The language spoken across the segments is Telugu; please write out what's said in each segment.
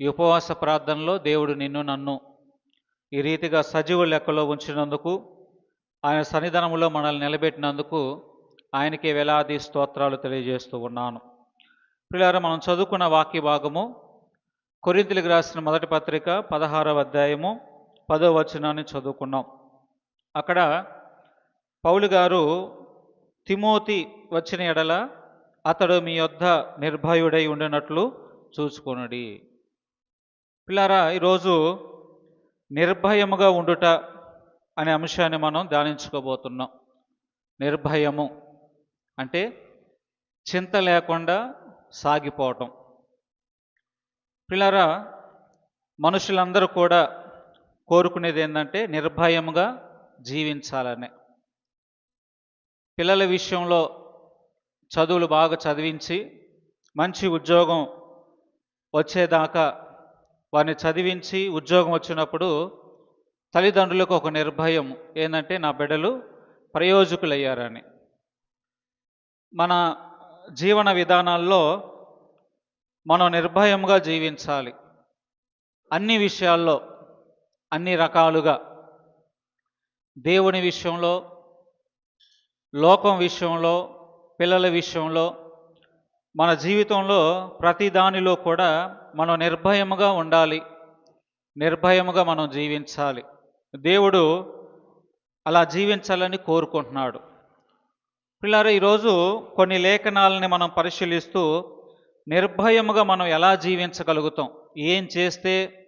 ఈ ఉపవాస ప్రార్థనలో దేవుడు నిన్ను నన్ను ఈ రీతిగా సజీవ లెక్కలో ఉంచినందుకు ఆయన సన్నిధానంలో మనల్ని నిలబెట్టినందుకు ఆయనకి వేలాది స్తోత్రాలు తెలియజేస్తూ ఉన్నాను. పిల్లారా మనం చదువుకున్న వాక్య భాగము కొరింతలకు రాసిన మొదటి పత్రిక పదహారవ అధ్యాయము పదో వచనాన్ని చదువుకున్నాం. అక్కడ పౌలు గారు తిమోతి వచ్చిన ఎడల అతడు మీ యొద్ద నిర్భయుడై ఉండినట్లు చూసుకొనుడి పిల్లారా ఈరోజు నిర్భయముగా ఉండుట అనే అంశాన్ని మనం ధ్యానించుకోబోతున్నాం. నిర్భయము అంటే చింత లేకుండా సాగిపోవటం. పిల్లరా మనుషులందరూ కూడా కోరుకునేది ఏంటంటే నిర్భయముగా జీవించాలనే. పిల్లల విషయంలో చదువులు బాగా చదివించి మంచి ఉద్యోగం వచ్చేదాకా వారిని చదివించి ఉద్యోగం వచ్చినప్పుడు తల్లిదండ్రులకు ఒక నిర్భయం ఏంటంటే నా బిడ్డలు ప్రయోజకులయ్యారని. మన జీవన విధానాల్లో మనం నిర్భయంగా జీవించాలి. అన్ని విషయాల్లో అన్ని రకాలుగా. దేవుని విషయంలో లోకం విషయంలో పిల్లల విషయంలో మన జీవితంలో ప్రతి దానిలో కూడా మనం నిర్భయముగా ఉండాలి. నిర్భయముగా మనం జీవించాలి. దేవుడు అలా జీవించాలని కోరుకుంటున్నాడు. పిల్లలు ఈరోజు కొన్ని లేఖనాలని మనం పరిశీలిస్తూ నిర్భయముగా మనం ఎలా జీవించగలుగుతాం? ఏం చేస్తే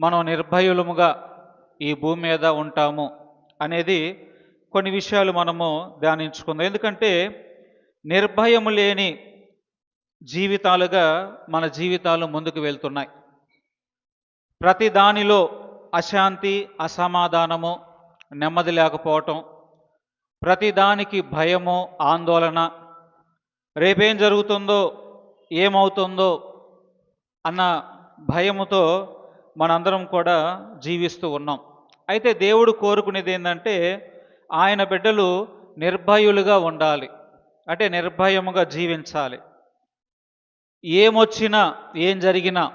మనం నిర్భయులముగా ఈ భూమి మీద ఉంటాము అనేది కొన్ని విషయాలు మనము ధ్యానించుకుందాం. ఎందుకంటే నిర్భయము లేని జీవితాలుగా మన జీవితాలు ముందుకు వెళ్తున్నాయి. ప్రతి దానిలో అశాంతి అసమాధానము నెమ్మది లేకపోవటం ప్రతి దానికి భయము ఆందోళన రేపేం జరుగుతుందో ఏమవుతుందో అన్న భయముతో మనందరం కూడా జీవిస్తూ ఉన్నాం. అయితే దేవుడు కోరుకునేది ఏంటంటే ఆయన బిడ్డలు నిర్భయులుగా ఉండాలి. అంటే నిర్భయముగా జీవించాలి. ఏమొచ్చినా ఏం జరిగినా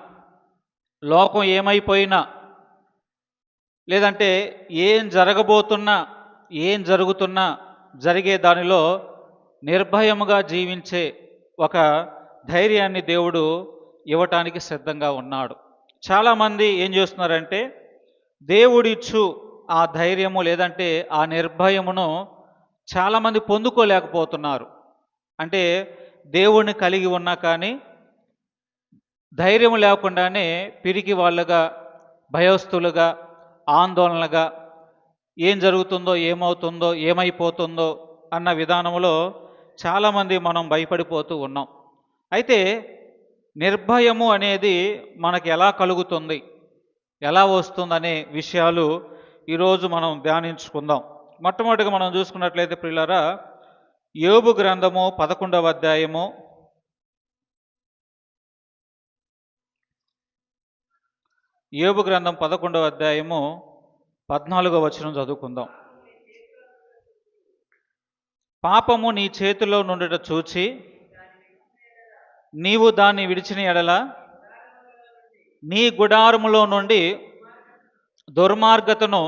లోకం ఏమైపోయినా లేదంటే ఏం జరగబోతున్నా ఏం జరుగుతున్నా జరిగే దానిలో నిర్భయముగా జీవించే ఒక ధైర్యాన్ని దేవుడు ఇవ్వటానికి సిద్ధంగా ఉన్నాడు. చాలామంది ఏం చేస్తున్నారంటే దేవుడిచ్చు ఆ ధైర్యము లేదంటే ఆ నిర్భయమును చాలామంది పొందుకోలేకపోతున్నారు. అంటే దేవుణ్ణి కలిగి ఉన్నా కానీ ధైర్యం లేకుండానే పిరికి వాళ్ళుగా భయస్తులుగా ఆందోళనగా ఏం జరుగుతుందో ఏమవుతుందో ఏమైపోతుందో అన్న విధానంలో చాలామంది మనం భయపడిపోతూ ఉన్నాం. అయితే నిర్భయము అనేది మనకి ఎలా కలుగుతుంది ఎలా వస్తుందనే విషయాలు ఈరోజు మనం ధ్యానించుకుందాం. మొట్టమొదటిగా మనం చూసుకున్నట్లయితే ప్రియులారా యోబు గ్రంథము పదకొండవ అధ్యాయము యోబు గ్రంథం పదకొండవ అధ్యాయము పద్నాలుగో వచనం చదువుకుందాం. పాపము నీ చేతిలో నుండుట చూచి నీవు దాన్ని విడిచిన ఎడల నీ గుడారములో నుండి దుర్మార్గతను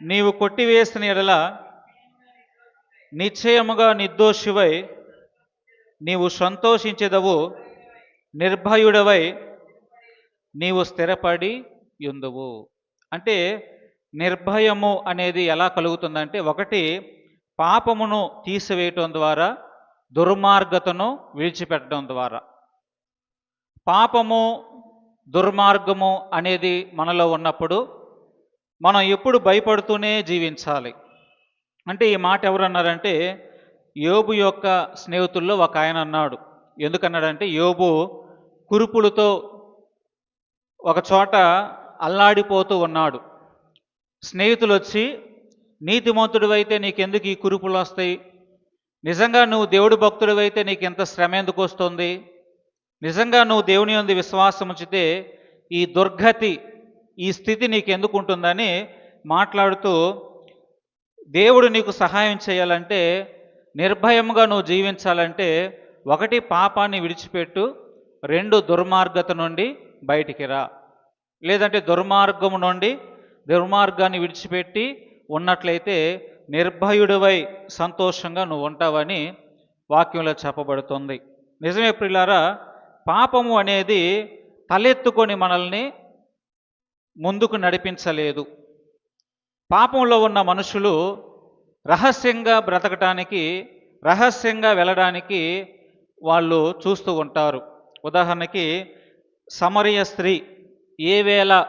నీవు కొట్టివేసిన ఎడల నిశ్చయముగా నిర్దోషివై నీవు సంతోషించేదవు నిర్భయుడవై నీవు స్థిరపడి ఎందువు అంటే నిర్భయము అనేది ఎలా కలుగుతుందంటే ఒకటి పాపమును తీసివేయటం ద్వారా దుర్మార్గతను విడిచిపెట్టడం ద్వారా. పాపము దుర్మార్గము అనేది మనలో ఉన్నప్పుడు మనం ఎప్పుడు భయపడుతూనే జీవించాలి. అంటే ఈ మాట ఎవరు అన్నారంటే యోబు యొక్క స్నేహితుల్లో ఒక ఆయన అన్నాడు. ఎందుకన్నాడంటే యోబు కురుపులతో ఒక చోట అల్లాడిపోతూ ఉన్నాడు. స్నేహితులు వచ్చి నీతిమంతుడు అయితే నీకెందుకు ఈ కురుపులు వస్తాయి? నిజంగా నువ్వు దేవుడు భక్తుడు అయితే నీకు ఎంత శ్రమ ఎందుకు వస్తుంది? నిజంగా నువ్వు దేవుని ఉంది విశ్వాసం ఉంచితే ఈ దుర్గతి ఈ స్థితి నీకు ఎందుకు ఉంటుందని మాట్లాడుతూ దేవుడు నీకు సహాయం చేయాలంటే నిర్భయంగా నువ్వు జీవించాలంటే ఒకటి పాపాన్ని విడిచిపెట్టు రెండు దుర్మార్గత నుండి బయటికి రా. లేదంటే దుర్మార్గము నుండి దుర్మార్గాన్ని విడిచిపెట్టి ఉన్నట్లయితే నిర్భయుడివై సంతోషంగా నువ్వు ఉంటావని వాక్యంలో చెప్పబడుతుంది. నిజమే ప్రిలారా పాపము అనేది తలెత్తుకొని మనల్ని ముందుకు నడిపించలేదు. పాపంలో ఉన్న మనుషులు రహస్యంగా బ్రతకటానికి రహస్యంగా వెళ్ళడానికి వాళ్ళు చూస్తూ ఉంటారు. ఉదాహరణకి సమరయ స్త్రీ ఏ వేళ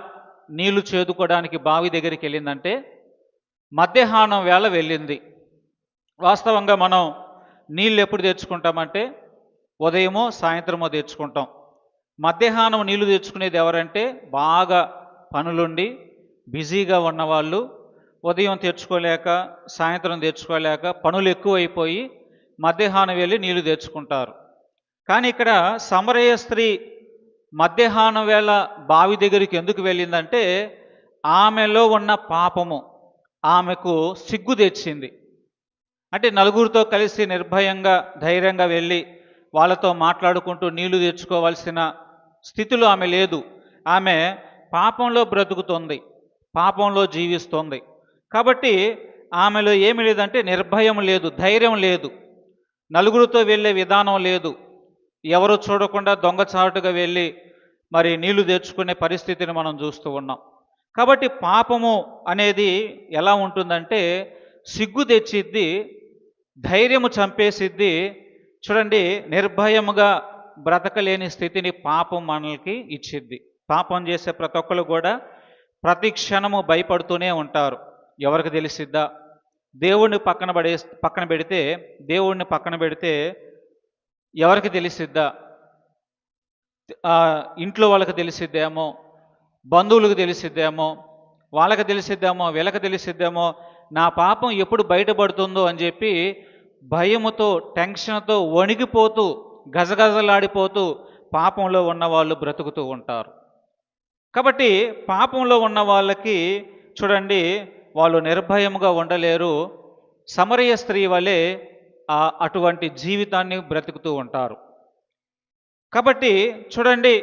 నీళ్ళు చేదుకోవడానికి బావి దగ్గరికి వెళ్ళిందంటే మధ్యాహ్నం వేళ వెళ్ళింది. వాస్తవంగా మనం నీళ్ళు ఎప్పుడు తెచ్చుకుంటామంటే ఉదయమో సాయంత్రమో తెచ్చుకుంటాం. మధ్యాహ్నం నీళ్ళు తెచ్చుకునేది ఎవరంటే బాగా పనులుండి బిజీగా ఉన్నవాళ్ళు. ఉదయం తెచ్చుకోలేక సాయంత్రం తెచ్చుకోలేక పనులు ఎక్కువైపోయి మధ్యాహ్నం వెళ్ళి నీళ్ళు తెచ్చుకుంటారు. కానీ ఇక్కడ సమరయ స్త్రీ మధ్యాహ్నం వేళ బావి దగ్గరికి ఎందుకు వెళ్ళిందంటే ఆమెలో ఉన్న పాపము ఆమెకు సిగ్గు తెచ్చింది. అంటే నలుగురితో కలిసి నిర్భయంగా ధైర్యంగా వెళ్ళి వాళ్ళతో మాట్లాడుకుంటూ నీళ్ళు తెచ్చుకోవాల్సిన స్థితిలో ఆమె లేదు. ఆమె పాపంలో బ్రతుకుతుంది పాపంలో జీవిస్తుంది. కాబట్టి ఆమెలో ఏమి లేదంటే నిర్భయం లేదు ధైర్యం లేదు. నలుగురితో వెళ్ళే విధానం లేదు. ఎవరు చూడకుండా దొంగచాటుగా వెళ్ళి మరి నీళ్ళు తెచ్చుకునే పరిస్థితిని మనం చూస్తూ ఉన్నాం. కాబట్టి పాపము అనేది ఎలా ఉంటుందంటే సిగ్గు తెచ్చిద్ది ధైర్యము చంపేసిద్ది. చూడండి నిర్భయముగా బ్రతకలేని స్థితిని పాపం మనల్కి ఇచ్చిద్ది. పాపం చేసే ప్రతి ఒక్కరు కూడా ప్రతి క్షణము భయపడుతూనే ఉంటారు. ఎవరికి తెలిసిద్దా? దేవుణ్ణి పక్కన పడే పక్కన పెడితే దేవుణ్ణి పక్కన పెడితే ఎవరికి తెలిసిద్దా? ఇంట్లో వాళ్ళకి తెలిసిద్దేమో? బంధువులకు తెలిసిద్దేమో? వాళ్ళకి తెలిసిద్దేమో? వీళ్ళకి తెలిసిద్దేమో? నా పాపం ఎప్పుడు బయటపడుతుందో అని చెప్పి భయముతో టెన్షన్తో వణిగిపోతూ గజగజలాడిపోతూ పాపంలో ఉన్న వాళ్ళు బ్రతుకుతూ ఉంటారు. కాబట్టి పాపంలో ఉన్న వాళ్ళకి చూడండి వాళ్ళు నిర్భయముగా ఉండలేరు. సమరయ స్త్రీ వలె అటువంటి జీవితాన్ని బ్రతుకుతూ ఉంటారు. కాబట్టి చూడండి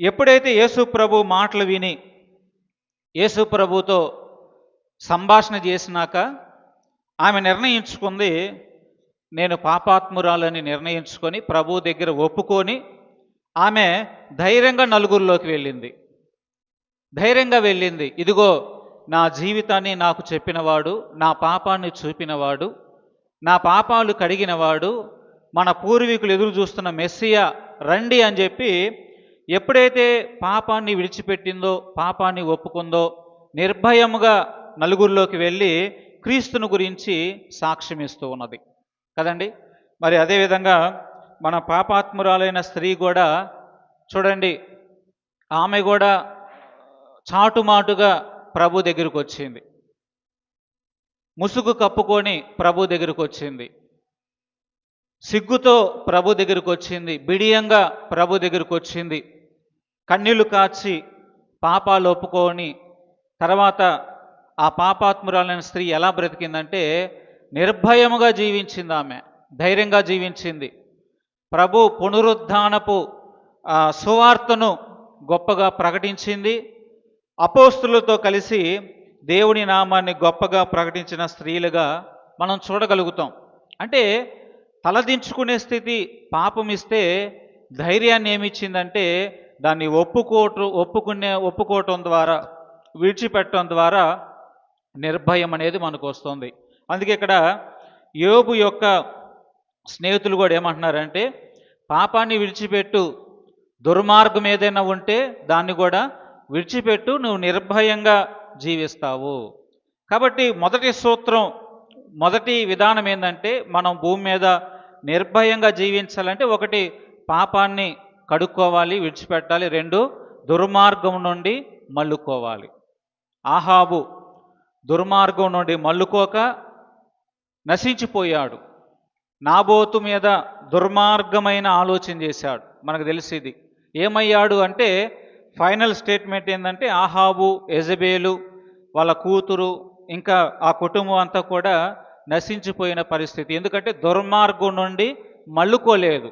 ఎప్పుడైతే యేసు ప్రభు మాటలు విని యేసు ప్రభుతో సంభాషణ చేసినాక ఆమె నిర్ణయించుకుంది నేను పాపాత్మురాలని నిర్ణయించుకొని ప్రభు దగ్గర ఒప్పుకొని ఆమె ధైర్యంగా నలుగురిలోకి వెళ్ళింది. ధైర్యంగా వెళ్ళింది ఇదిగో నా జీవితాన్ని నాకు చెప్పినవాడు నా పాపాన్ని చూపినవాడు నా పాపాలు కడిగినవాడు మన పూర్వీకులు ఎదురు చూస్తున్న మెస్సియా రండి అని చెప్పి ఎప్పుడైతే పాపాన్ని విడిచిపెట్టిందో పాపాన్ని ఒప్పుకుందో నిర్భయముగా నలుగురిలోకి వెళ్ళి క్రీస్తుని గురించి సాక్ష్యం ఇస్తూ ఉన్నది. కదండి? మరి అదేవిధంగా మన పాపాత్మురాలైన స్త్రీ కూడా చూడండి ఆమె కూడా చాటుమాటుగా ప్రభు దగ్గరికి వచ్చింది. ముసుగు కప్పుకొని ప్రభు దగ్గరికి వచ్చింది. సిగ్గుతో ప్రభు దగ్గరికి వచ్చింది. బిడియంగా ప్రభు దగ్గరికి వచ్చింది. కన్నీళ్ళు కాచి పాపాలు ఒప్పుకొని తర్వాత ఆ పాపాత్మురాలైన స్త్రీ ఎలా బ్రతికిందంటే నిర్భయముగా జీవించింది ఆమె. ధైర్యంగా జీవించింది. ప్రభు పునరుద్ధానపు ఆ, సువార్తను గొప్పగా ప్రకటించింది. అపోస్తులతో కలిసి దేవుని నామాన్ని గొప్పగా ప్రకటించిన స్త్రీలుగా మనం చూడగలుగుతాం. అంటే తలదించుకునే స్థితి పాపం ఇస్తే ధైర్యాన్ని ఏమిచ్చిందంటే దాన్ని ఒప్పుకోవటం ఒప్పుకునే ఒప్పుకోవటం ద్వారా విడిచిపెట్టడం ద్వారా నిర్భయం అనేది మనకు వస్తుంది. అందుకే ఇక్కడ యోబు యొక్క స్నేహితులు కూడా ఏమంటున్నారంటే పాపాన్ని విడిచిపెట్టు దుర్మార్గం ఏదైనా ఉంటే దాన్ని కూడా విడిచిపెట్టు నువ్వు నిర్భయంగా జీవిస్తావు. కాబట్టి మొదటి సూత్రం మొదటి విధానం ఏంటంటే మనం భూమి మీద నిర్భయంగా జీవించాలంటే ఒకటి పాపాన్ని కడుక్కోవాలి విడిచిపెట్టాలి. రెండు దుర్మార్గం నుండి మళ్ళుకోవాలి. ఆహాబు దుర్మార్గం నుండి మళ్ళుకోక నశించిపోయాడు. నాబోతు మీద దుర్మార్గమైన ఆలోచన చేశాడు. మనకు తెలిసింది ఏమయ్యాడు అంటే ఫైనల్ స్టేట్మెంట్ ఏంటంటే ఆహాబు ఎజబేలు వాళ్ళ కూతురు ఇంకా ఆ కుటుంబం అంతా కూడా నశించిపోయిన పరిస్థితి. ఎందుకంటే దుర్మార్గం నుండి మళ్ళుకోలేదు.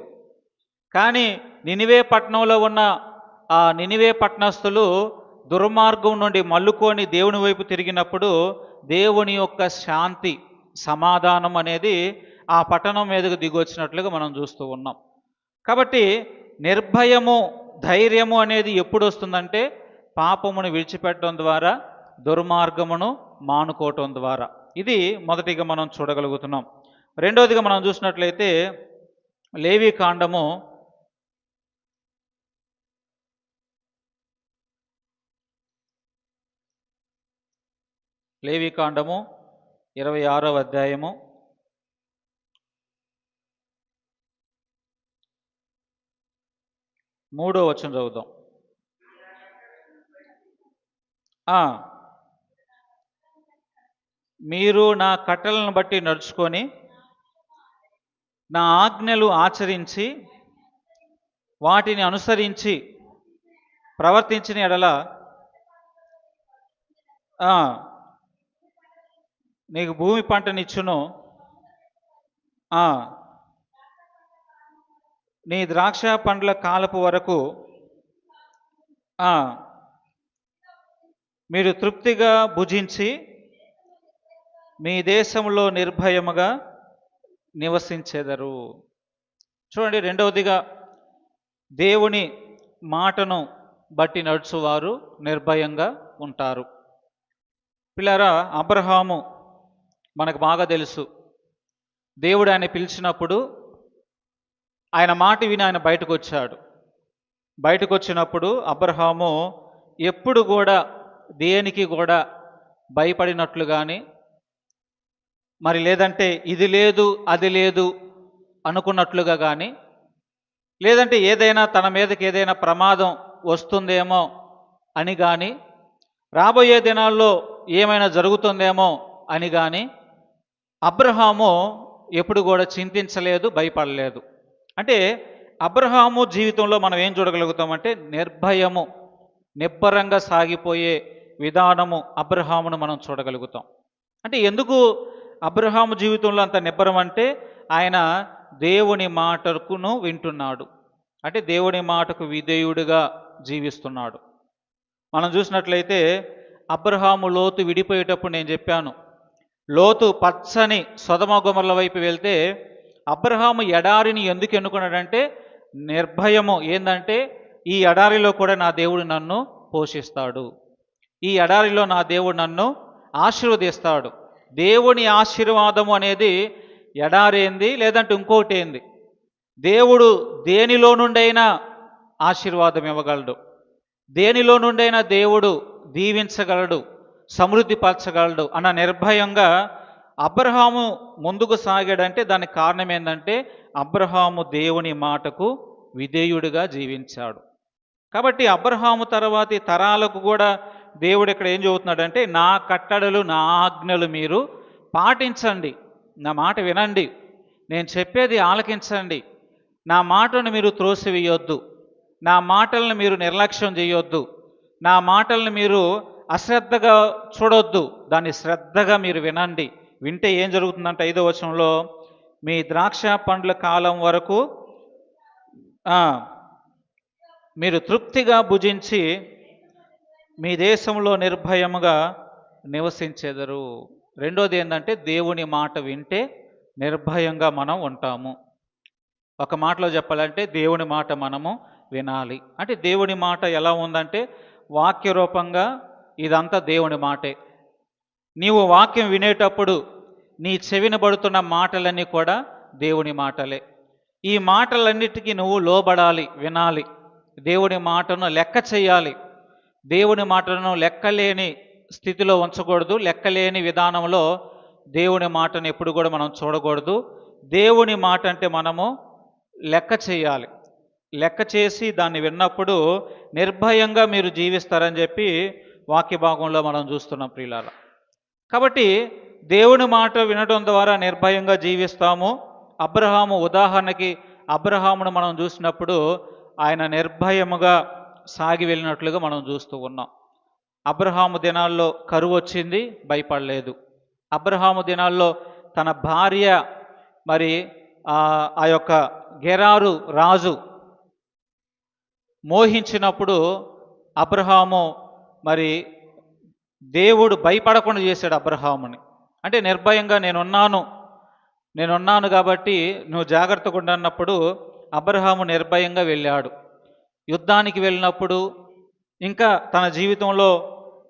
కానీ నినివే పట్టణంలో ఉన్న ఆ నినివే పట్టణస్థులు దుర్మార్గం నుండి మల్లుకొని దేవుని వైపు తిరిగినప్పుడు దేవుని యొక్క శాంతి సమాధానం అనేది ఆ పట్టణం మీదకు దిగొచ్చినట్లుగా మనం చూస్తూ ఉన్నాం. కాబట్టి నిర్భయము ధైర్యము అనేది ఎప్పుడు వస్తుందంటే పాపమును విడిచిపెట్టడం ద్వారా దుర్మార్గమును మానుకోవటం ద్వారా. ఇది మొదటిగా మనం చూడగలుగుతున్నాం. రెండవదిగా మనం చూసినట్లయితే లేవి కాండము లేవి కాండము ఇరవై ఆరవ అధ్యాయము మూడో వచ్చిన చదువుదాం. మీరు నా కట్టలను బట్టి నడుచుకొని నా ఆజ్ఞలు ఆచరించి వాటిని అనుసరించి ప్రవర్తించిన ఎడల నీకు భూమి పంటనిచ్చును. నీ ద్రాక్ష పండ్ల కాలపు వరకు మీరు తృప్తిగా భుజించి మీ దేశంలో నిర్భయముగా నివసించెదరు. చూడండి రెండవదిగా దేవుని మాటను బట్టి నడుచువారు నిర్భయంగా ఉంటారు. పిల్లరా అబ్రహాము మనకు బాగా తెలుసు. దేవుడు ఆయన పిలిచినప్పుడు ఆయన మాట విని ఆయన బయటకు వచ్చాడు బయటకు వచ్చినప్పుడు అబ్రహాము ఎప్పుడు కూడా దేనికి కూడా భయపడినట్లు కానీ మరి లేదంటే ఇది లేదు అది లేదు అనుకున్నట్లుగా కానీ లేదంటే ఏదైనా తన మీదకి ఏదైనా ప్రమాదం వస్తుందేమో అని కానీ రాబోయే దినాల్లో ఏమైనా జరుగుతుందేమో అని కానీ అబ్రహాము ఎప్పుడు కూడా చింతించలేదు భయపడలేదు. అంటే అబ్రహాము జీవితంలో మనం ఏం చూడగలుగుతామంటే నిర్భయము నిబ్బరంగా సాగిపోయే విధానము అబ్రహామును మనం చూడగలుగుతాం. అంటే ఎందుకు అబ్రహాము జీవితంలో అంత నిబ్బరం అంటే ఆయన దేవుని మాటకును వింటున్నాడు. అంటే దేవుని మాటకు విధేయుడిగా జీవిస్తున్నాడు. మనం చూసినట్లయితే అబ్రహాము లోతు విడిపోయేటప్పుడు నేను చెప్పాను. లోతు పచ్చని సొదమ గుమర్ల వైపు వెళ్తే అబ్రహాము ఎడారిని ఎందుకు ఎన్నుకున్నాడంటే నిర్భయము. ఏంటంటే ఈ ఎడారిలో కూడా నా దేవుడు నన్ను పోషిస్తాడు. ఈ ఎడారిలో నా దేవుడు నన్ను ఆశీర్వదిస్తాడు. దేవుని ఆశీర్వాదము అనేది ఎడారేంది లేదంటే ఇంకోటి ఏంది? దేవుడు దేనిలో నుండైనా ఆశీర్వాదం ఇవ్వగలడు. దేనిలో నుండైనా దేవుడు దీవించగలడు సమృద్ధి పరచగలడు అన్న నిర్భయంగా అబ్రహాము ముందుకు సాగాడంటే దానికి కారణం ఏంటంటే అబ్రహాము దేవుని మాటకు విధేయుడిగా జీవించాడు. కాబట్టి అబ్రహాము తర్వాతి తరాలకు కూడా దేవుడు ఇక్కడ ఏం చెబుతున్నాడంటే నా కట్టడలు నా ఆజ్ఞలు మీరు పాటించండి. నా మాట వినండి. నేను చెప్పేది ఆలకించండి. నా మాటను మీరు త్రోసివేయొద్దు. నా మాటలను మీరు నిర్లక్ష్యం చేయొద్దు. నా మాటలను మీరు అశ్రద్ధగా చూడొద్దు. దాన్ని శ్రద్ధగా మీరు వినండి. వింటే ఏం జరుగుతుందంటే ఐదో వచనంలో మీ ద్రాక్ష పండ్ల కాలం వరకు మీరు తృప్తిగా భుజించి మీ దేశంలో నిర్భయముగా నివసించెదరు. రెండోది ఏంటంటే దేవుని మాట వింటే నిర్భయంగా మనం ఉంటాము. ఒక మాటలో చెప్పాలంటే దేవుని మాట మనము వినాలి. అంటే దేవుని మాట ఎలా ఉందంటే వాక్య రూపంగా ఇదంతా దేవుని మాటే. నీవు వాక్యం వినేటప్పుడు నీ చెవిన పడుతున్న మాటలన్నీ కూడా దేవుని మాటలే. ఈ మాటలన్నిటికీ నువ్వు లోబడాలి వినాలి. దేవుని మాటను లెక్క చేయాలి. దేవుని మాటను లెక్కలేని స్థితిలో ఉంచకూడదు లెక్కలేని విధానంలో దేవుని మాటను ఎప్పుడు కూడా మనం చూడకూడదు. దేవుని మాట అంటే మనము లెక్క చేయాలి. లెక్క చేసి దాన్ని విన్నప్పుడు నిర్భయంగా మీరు జీవిస్తారని చెప్పి వాక్య భాగంలో మనం చూస్తున్నాం ప్రియులారా. కాబట్టి దేవుని మాట వినడం ద్వారా నిర్భయంగా జీవిస్తాము. అబ్రహాము ఉదాహరణకి అబ్రహామును మనం చూసినప్పుడు ఆయన నిర్భయముగా సాగి వెళ్ళినట్లుగా మనం చూస్తూ ఉన్నాం. అబ్రహాము దినాల్లో కరువు వచ్చింది భయపడలేదు. అబ్రహాము దినాల్లో తన భార్య మరి ఆ యొక్క గెరారు రాజు మోహించినప్పుడు అబ్రహాము మరి దేవుడు భయపడకుండా చేశాడు అబ్రహాముని. అంటే నిర్భయంగా నేనున్నాను నేనున్నాను కాబట్టి నువ్వు జాగ్రత్తగా ఉండన్నప్పుడు అబ్రహాము నిర్భయంగా వెళ్ళాడు. యుద్ధానికి వెళ్ళినప్పుడు ఇంకా తన జీవితంలో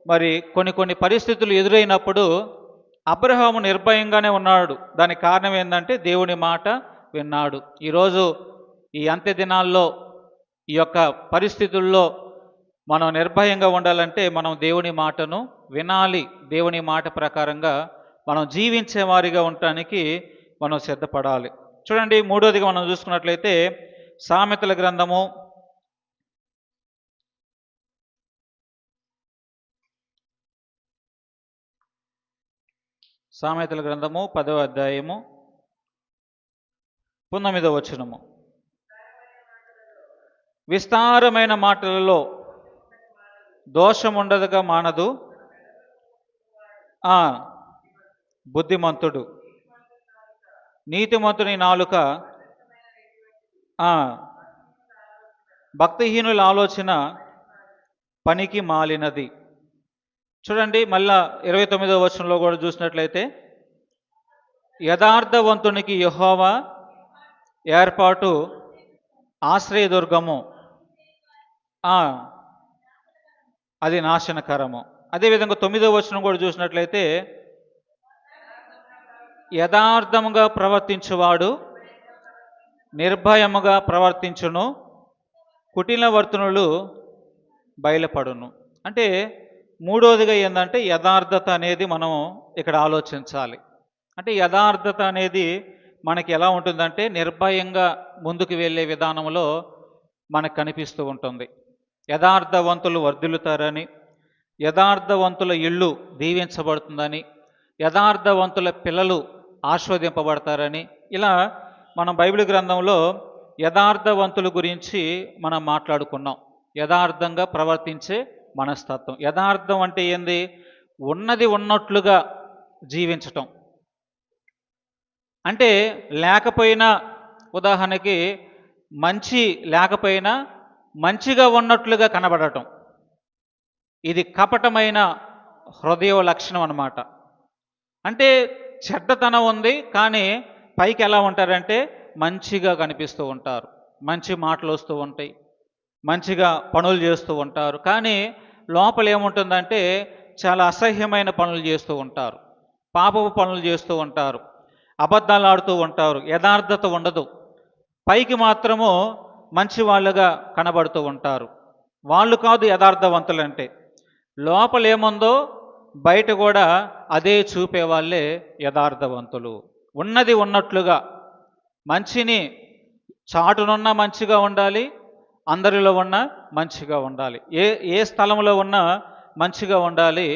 మరి కొన్ని కొన్ని పరిస్థితులు ఎదురైనప్పుడు అబ్రహాము నిర్భయంగానే ఉన్నాడు. దానికి కారణం ఏంటంటే దేవుని మాట విన్నాడు. ఈరోజు ఈ అంత్య దినాల్లో ఈ యొక్క పరిస్థితుల్లో మనం నిర్భయంగా ఉండాలంటే మనం దేవుని మాటను వినాలి దేవుని మాట ప్రకారంగా మనం జీవించే వారిగా ఉండటానికి మనం సిద్ధపడాలి. చూడండి మూడోదిగా మనం చూసుకున్నట్లయితే సామెతల గ్రంథము సామెతల గ్రంథము పదవ అధ్యాయము పంతొమ్మిదవ వచనము. విస్తారమైన మాటలలో దోషం ఉండదుగా మానదు బుద్ధిమంతుడు. నీతిమంతుని నాలుక భక్తిహీనుల ఆలోచన పనికి మాలినది. చూడండి మళ్ళా ఇరవై తొమ్మిదో వచనంలో కూడా చూసినట్లయితే యథార్థవంతునికి యహోవా ఏర్పాటు ఆశ్రయదుర్గము. అది నాశనకరము. అదేవిధంగా తొమ్మిదవ వచనం కూడా చూసినట్లయితే యథార్థముగా ప్రవర్తించువాడు నిర్భయముగా ప్రవర్తించును కుటిలవర్తనులు బయలుపడును. అంటే మూడోదిగా ఏంటంటే యథార్థత అనేది మనం ఇక్కడ ఆలోచించాలి. అంటే యథార్థత అనేది మనకి ఎలా ఉంటుందంటే నిర్భయంగా ముందుకు వెళ్ళే విధానంలో మనకు కనిపిస్తూ ఉంటుంది. యథార్థవంతులు వర్ధిల్లుతారని యథార్థవంతుల ఇళ్ళు దీవించబడుతుందని యథార్థవంతుల పిల్లలు ఆస్వాదింపబడతారని ఇలా మనం బైబిల్ గ్రంథంలో యథార్థవంతుల గురించి మనం మాట్లాడుకున్నాం. యథార్థంగా ప్రవర్తించే మనస్తత్వం. యథార్థం అంటే ఏంది? ఉన్నది ఉన్నట్లుగా జీవించటం. అంటే లేకపోయినా ఉదాహరణకి మంచి లేకపోయినా మంచిగా ఉన్నట్లుగా కనబడటం. ఇది కపటమైన హృదయ లక్షణం అన్నమాట. అంటే చెడ్డతనం ఉంది కానీ పైకి ఎలా ఉంటారంటే మంచిగా కనిపిస్తూ ఉంటారు. మంచి మాటలు వస్తూ ఉంటాయి మంచిగా పనులు చేస్తూ ఉంటారు. కానీ లోపల ఏముంటుందంటే చాలా అసహ్యమైన పనులు చేస్తూ ఉంటారు. పాపపు పనులు చేస్తూ ఉంటారు. అబద్ధాలు ఆడుతూ ఉంటారు. యథార్థత ఉండదు. పైకి మాత్రము మంచి వాళ్ళుగా కనబడుతూ ఉంటారు. వాళ్ళు కాదు యథార్థవంతులంటే. లోపలేముందో బయట కూడా అదే చూపే వాళ్ళే యథార్థవంతులు. ఉన్నది ఉన్నట్లుగా మంచిని చాటునున్న మంచిగా ఉండాలి అందరిలో ఉన్న మంచిగా ఉండాలి. ఏ ఏ స్థలంలో ఉన్నా మంచిగా ఉండాలి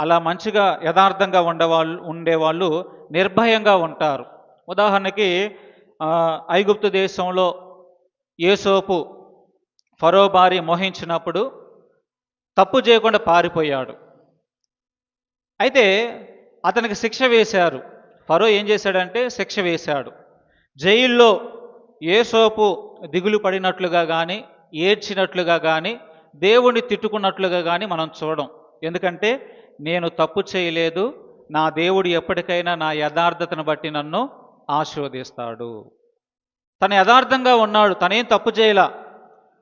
అలా మంచిగా యథార్థంగా ఉండేవాళ్ళు ఉండేవాళ్ళు నిర్భయంగా ఉంటారు. ఉదాహరణకి ఐగుప్తు దేశంలో ఏసోపు ఫరో భార్య మోహించినప్పుడు తప్పు చేయకుండా పారిపోయాడు. అయితే అతనికి శిక్ష వేశారు. ఫరో ఏం చేశాడంటే శిక్ష వేశాడు. జైల్లో ఏ సోపు దిగులు పడినట్లుగా కానీ ఏడ్చినట్లుగా కానీ దేవుణ్ణి తిట్టుకున్నట్లుగా కానీ మనం చూడం. ఎందుకంటే నేను తప్పు చేయలేదు నా దేవుడు ఎప్పటికైనా నా యథార్థతను బట్టి నన్ను ఆశీర్వదిస్తాడు. తను యథార్థంగా ఉన్నాడు తనేం తప్పు చేయలా.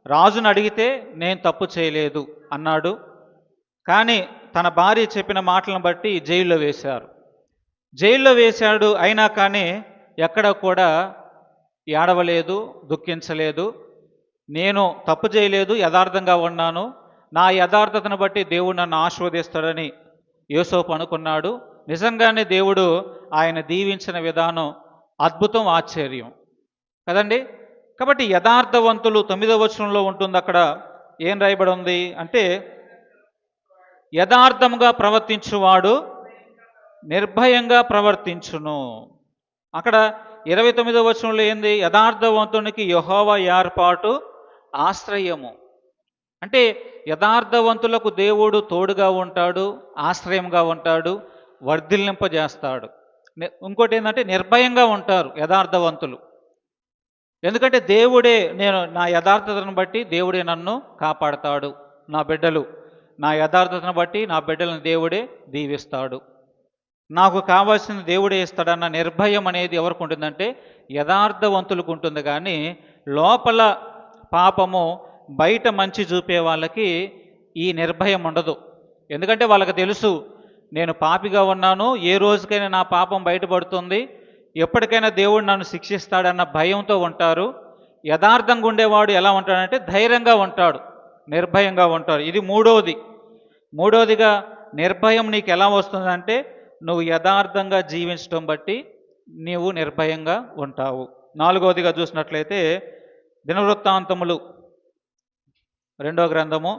రాజును అడిగితే నేను తప్పు చేయలేదు అన్నాడు. కానీ తన భార్య చెప్పిన మాటలను బట్టి జైల్లో వేశారు. జైల్లో వేశాడు అయినా కానీ ఎక్కడ కూడా ఏడవలేదు దుఃఖించలేదు. నేను తప్పు చేయలేదు యథార్థంగా ఉన్నాను. నా యథార్థతను బట్టి దేవుడు నన్ను ఆశీర్వదిస్తాడని యోసోపు అనుకున్నాడు. నిజంగానే దేవుడు ఆయన దీవించిన విధానం అద్భుతం ఆశ్చర్యం. కదండి? కాబట్టి యథార్థవంతులు తొమ్మిదవ వచనంలో ఉంటుంది అక్కడ. ఏం రాయబడి ఉంది? అంటే యథార్థంగా ప్రవర్తించువాడు నిర్భయంగా ప్రవర్తించును. అక్కడ ఇరవై తొమ్మిదవ వచనంలో ఏంది? యథార్థవంతునికి యహోవ ఏర్పాటు ఆశ్రయము. అంటే యథార్థవంతులకు దేవుడు తోడుగా ఉంటాడు ఆశ్రయంగా ఉంటాడు వర్ధిల్లింపజేస్తాడు. ఇంకోటి ఏంటంటే నిర్భయంగా ఉంటారు యథార్థవంతులు. ఎందుకంటే దేవుడే నేను నా యథార్థతను బట్టి దేవుడే నన్ను కాపాడతాడు నా బిడ్డలు. నా యథార్థతను బట్టి నా బిడ్డలను దేవుడే దీవిస్తాడు. నాకు కావాల్సిన దేవుడే ఇస్తాడన్న నిర్భయం అనేది ఎవరికి ఉంటుందంటే యథార్థవంతులకు ఉంటుంది. కానీ లోపల పాపము బయట మంచి చూపే వాళ్ళకి ఈ నిర్భయం ఉండదు. ఎందుకంటే వాళ్ళకి తెలుసు నేను పాపిగా ఉన్నాను ఏ రోజుకైనా నా పాపం బయటపడుతుంది ఎప్పటికైనా దేవుడు నన్ను శిక్షిస్తాడన్న భయంతో ఉంటారు. యథార్థంగా ఉండేవాడు ఎలా ఉంటాడంటే ధైర్యంగా ఉంటాడు. నిర్భయంగా ఉంటాడు. ఇది మూడవది మూడవదిగా నిర్భయం నీకు ఎలా వస్తుందంటే నువ్వు యథార్థంగా జీవించడం బట్టి నీవు నిర్భయంగా ఉంటావు. నాలుగవదిగా చూసినట్లయితే దినవృత్తాంతములు రెండో గ్రంథము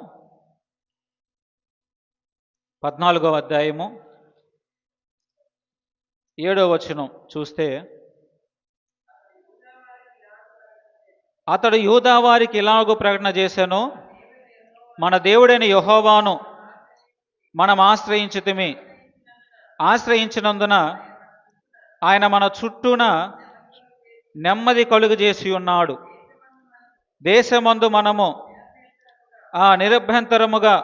పద్నాలుగో అధ్యాయము ఏడో వచనం చూస్తే అతడు యూదా వారికి ఇలాగూ ప్రకటన చేశాను మన దేవుడైన యహోవాను మనం ఆశ్రయించితిమి. ఆశ్రయించినందున ఆయన మన చుట్టూన నెమ్మది కలుగు చేసి ఉన్నాడు. దేశమందు మనము ఆ నిరభ్యంతరముగా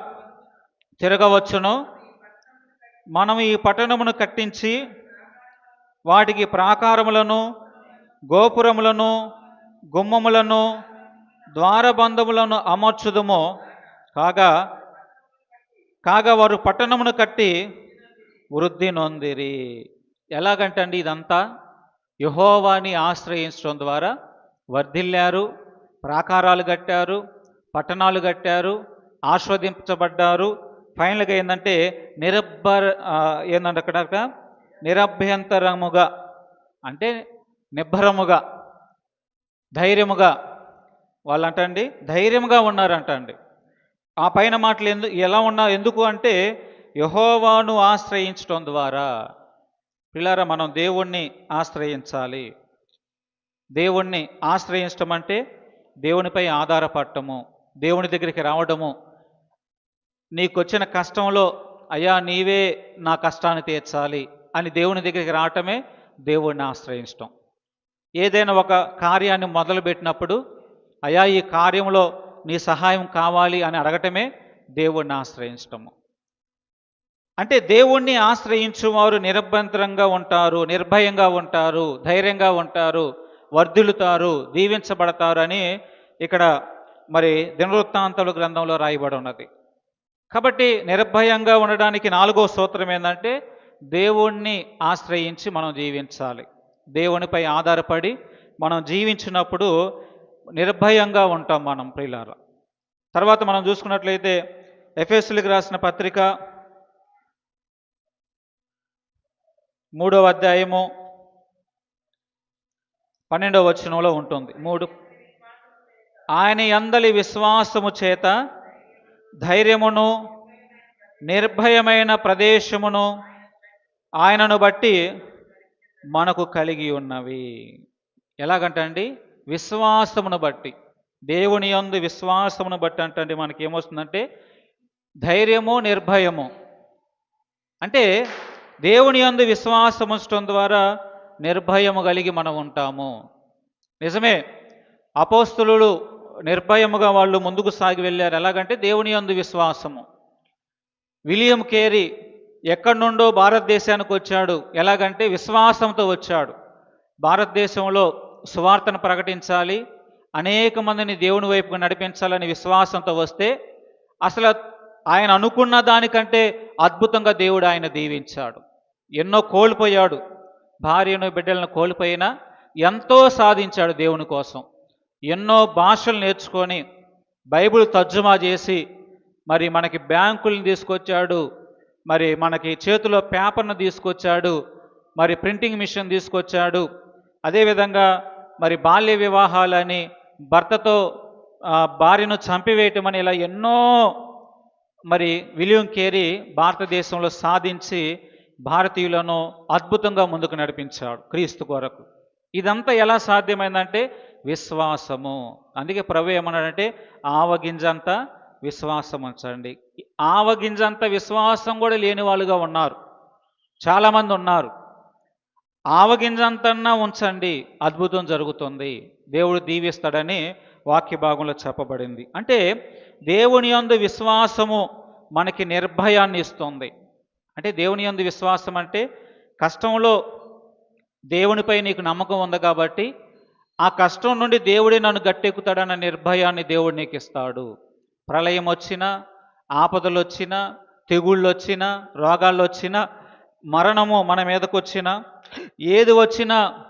తిరగవచ్చును. మనం ఈ పట్టణమును కట్టించి వాటికి ప్రాకారములను గోపురములను గుమ్మములను ద్వారబంధములను అమర్చుదుము. కాగా కాగా వారు పట్టణమును కట్టి వృద్ధి నొందిరి. ఎలాగంటండి ఇదంతా? యహోవాని ఆశ్రయించడం ద్వారా వర్ధిల్లారు ప్రాకారాలు కట్టారు పట్టణాలు కట్టారు ఆస్వాదించబడ్డారు ఫైనల్గా ఏంటంటే నిరబ్బర్ ఏంటంటే అక్కడ? నిరభ్యంతరముగా అంటే నిబ్బరముగా ధైర్యముగా వాళ్ళంటండి ధైర్యంగా ధైర్యముగా ఉన్నారంటండి. ఆ పైన మాటలు ఎందు ఎలా ఉన్నా ఎందుకు అంటే యహోవాను ఆశ్రయించడం ద్వారా. పిల్లరా మనం దేవుణ్ణి ఆశ్రయించాలి. దేవుణ్ణి ఆశ్రయించడం అంటే దేవునిపై ఆధారపడటము దేవుని దగ్గరికి రావడము. నీకు వచ్చిన కష్టంలో అయ్యా నీవే నా కష్టాన్ని తీర్చాలి. అని దేవుని దగ్గరికి రావటమే దేవుణ్ణి ఆశ్రయించటం. ఏదైనా ఒక కార్యాన్ని మొదలుపెట్టినప్పుడు అయా ఈ కార్యంలో నీ సహాయం కావాలి అని అడగటమే దేవుణ్ణి ఆశ్రయించటము. అంటే దేవుణ్ణి ఆశ్రయించువారు నిరభ్యంతరంగా ఉంటారు నిర్భయంగా ఉంటారు ధైర్యంగా ఉంటారు వర్ధిల్లుతారు దీవించబడతారు అని ఇక్కడ మరి దినవృత్తాంతలు గ్రంథంలో రాయబడి ఉన్నది. కాబట్టి నిర్భయంగా ఉండడానికి నాలుగో సూత్రం ఏంటంటే దేవుణ్ణి ఆశ్రయించి మనం జీవించాలి. దేవునిపై ఆధారపడి మనం జీవించినప్పుడు నిర్భయంగా ఉంటాం మనం ప్రియులార. తర్వాత మనం చూసుకున్నట్లయితే ఎఫ్ఎస్లకు రాసిన పత్రిక మూడవ అధ్యాయము పన్నెండవ వచనంలో ఉంటుంది. మూడు. ఆయన అందలి విశ్వాసము చేత ధైర్యమును నిర్భయమైన ప్రదేశమును ఆయనను బట్టి మనకు కలిగి ఉన్నవి. ఎలాగంటండి? విశ్వాసమును బట్టి. దేవుని యందు విశ్వాసమును బట్టి అంటే మనకి ఏమొస్తుందంటే ధైర్యము నిర్భయము. అంటే దేవుని యందు విశ్వాసం ఉంచడం ద్వారా నిర్భయము కలిగి మనం ఉంటాము. నిజమే. అపోస్తులు నిర్భయముగా వాళ్ళు ముందుకు సాగి వెళ్ళారు. ఎలాగంటే దేవుని యందు విశ్వాసము. విలియం కేరీ ఎక్కడి నుండో భారతదేశానికి వచ్చాడు. ఎలాగంటే విశ్వాసంతో వచ్చాడు. భారతదేశంలో సువార్తను ప్రకటించాలి. అనేక మందిని దేవుని వైపుకు నడిపించాలని విశ్వాసంతో వస్తే అసలు ఆయన అనుకున్న దానికంటే అద్భుతంగా దేవుడు ఆయన దీవించాడు. ఎన్నో కోల్పోయాడు. భార్యను బిడ్డలను కోల్పోయినా ఎంతో సాధించాడు దేవుని కోసం. ఎన్నో భాషలు నేర్చుకొని బైబిల్ తర్జుమా చేసి మరి మనకి బ్యాంకులను తీసుకొచ్చాడు. మరి మనకి చేతిలో పేపర్ను తీసుకొచ్చాడు మరి ప్రింటింగ్ మిషన్ తీసుకొచ్చాడు అదేవిధంగా మరి బాల్య వివాహాలని భర్తతో భార్యను చంపివేయటం అని ఇలా ఎన్నో మరి విలియం కేరీ భారతదేశంలో సాధించి భారతీయులను అద్భుతంగా ముందుకు నడిపించాడు క్రీస్తు కొరకు. ఇదంతా ఎలా సాధ్యమైందంటే విశ్వాసము. అందుకే ప్రభు ఏమన్నాడంటే ఆవగింజంతా విశ్వాసం ఉంచండి. ఆవగింజంత విశ్వాసం కూడా లేని వాళ్ళుగా ఉన్నారు. చాలామంది ఉన్నారు. ఆవగింజంతన్నా ఉంచండి. అద్భుతం జరుగుతుంది. దేవుడు దీవిస్తాడని వాక్య భాగంలో చెప్పబడింది. అంటే దేవుని యందు విశ్వాసము మనకి నిర్భయాన్ని ఇస్తుంది. అంటే దేవుని యందు విశ్వాసం అంటే కష్టంలో దేవునిపై నీకు నమ్మకం ఉంది కాబట్టి ఆ కష్టం నుండి దేవుడే నన్ను గట్టెక్కుతాడన్న నిర్భయాన్ని దేవుడు నీకు ఇస్తాడు ప్రళయం వచ్చినా ఆపదలు వచ్చినా తెగుళ్ళు వచ్చినా రోగాలు వచ్చినా మరణము మన మీదకు వచ్చినా ఏది వచ్చినా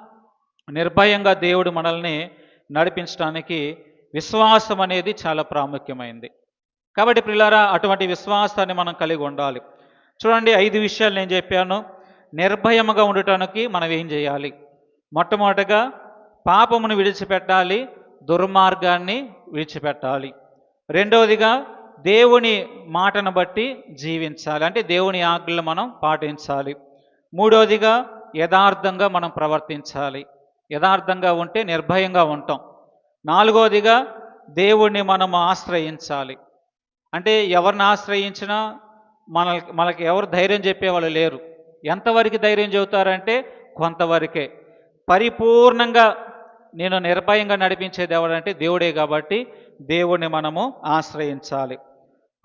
నిర్భయంగా దేవుడు మనల్ని నడిపించడానికి విశ్వాసం అనేది చాలా ప్రాముఖ్యమైంది. కాబట్టి ప్రిలారా అటువంటి విశ్వాసాన్ని మనం కలిగి ఉండాలి. చూడండి ఐదు విషయాలు నేను చెప్పాను. నిర్భయముగా ఉండటానికి మనం ఏం చేయాలి? మొట్టమొదటగా పాపమును విడిచిపెట్టాలి దుర్మార్గాన్ని విడిచిపెట్టాలి. రెండవదిగా దేవుని మాటను బట్టి జీవించాలి. అంటే దేవుని ఆజ్ఞలు మనం పాటించాలి. మూడవదిగా యథార్థంగా మనం ప్రవర్తించాలి. యథార్థంగా ఉంటే నిర్భయంగా ఉంటాం. నాలుగవదిగా దేవుణ్ణి మనం ఆశ్రయించాలి. అంటే ఎవరిని ఆశ్రయించినా మన మనకి ఎవరు ధైర్యం చెప్పేవాళ్ళు లేరు. ఎంతవరకు ధైర్యం చెబుతారంటే కొంతవరకే. పరిపూర్ణంగా నేను నిర్భయంగా నడిపించే దేవుడు అంటే దేవుడే కాబట్టి దేవుణ్ణి మనము ఆశ్రయించాలి.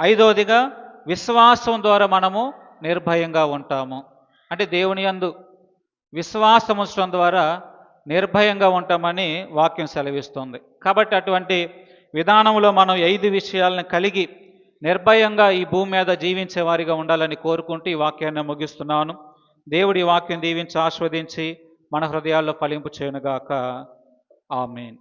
ఐదవదిగా విశ్వాసం ద్వారా మనము నిర్భయంగా ఉంటాము. అంటే దేవుని యందు విశ్వాసం ఉంచడం ద్వారా నిర్భయంగా ఉంటామని వాక్యం సెలవిస్తుంది. కాబట్టి అటువంటి విధానంలో మనం ఐదు విషయాలను కలిగి నిర్భయంగా ఈ భూమి మీద జీవించే వారిగా ఉండాలని కోరుకుంటూ ఈ వాక్యాన్ని ముగిస్తున్నాను. దేవుడి వాక్యం దీవించి ఆస్వాదించి మన హృదయాల్లో ఫలింపు చేయనుగాక. Amen.